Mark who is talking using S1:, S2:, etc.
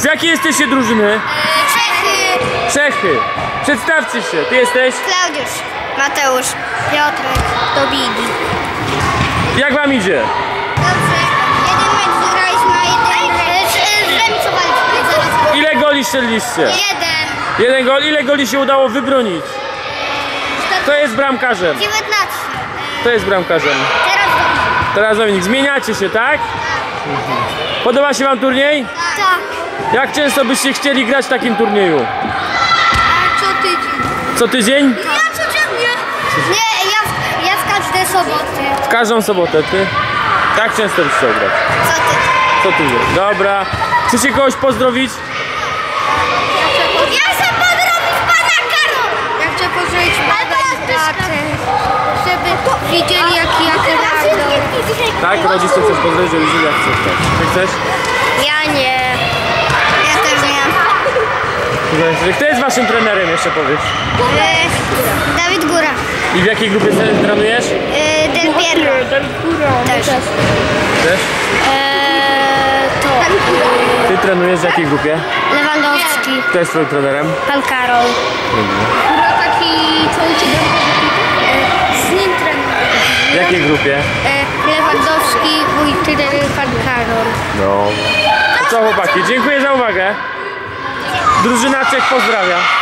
S1: Z jakiej jesteście drużyny?
S2: Czechy.
S1: Czechy. Przedstawcie się. Ty jesteś?
S2: Klaudiusz. Mateusz. Piotrek. Dobigi.
S1: Jak wam idzie?
S2: Dobrze. Jeden mecz wygraliśmy, a jeden zremisowaliśmy.
S1: Ile goli strzeliliście?
S2: Jeden.
S1: Jeden gol. Ile goli się udało wybronić? Kto jest bramkarzem?
S2: 19.
S1: Kto jest bramkarzem?
S2: Teraz.
S1: Teraz Dominik. Zmieniacie się, tak? Podoba się wam turniej? Jak często byście chcieli grać w takim turnieju?
S2: A co tydzień?
S1: Co tydzień?
S2: Ja codziennie. Nie, ja w, ja w każde soboty.
S1: W każdą sobotę, ty? Tak często byś chciał grać.
S2: Co tydzień.
S1: Co tydzień? Dobra. Chcecie kogoś pozdrowić?
S2: Ja chcę podrobić pana Karol. Ja chcę pozdrowić pana tatę, żeby widzieli jaki ja teraz
S1: Tak? Rodzice chcesz pozdrowić, żeby widzieli jak chcesz. Tak. Ty chcesz?
S2: Ja nie.
S1: Kto jest waszym trenerem, jeszcze powiesz?
S2: E, Dawid Góra.
S1: I w jakiej grupie trenujesz?
S2: E, Del Piero. Też.
S1: Też?
S2: E, to.
S1: Ty trenujesz w jakiej grupie?
S2: Lewandowski.
S1: Kto jest twoim trenerem?
S2: Pan Karol. Góra taki, co u Ciebie? Z nim trenuję.
S1: W jakiej grupie?
S2: E, Lewandowski, mój trener pan Karol.
S1: No. To co chłopaki, dziękuję za uwagę. Drużyna Czech pozdrawia.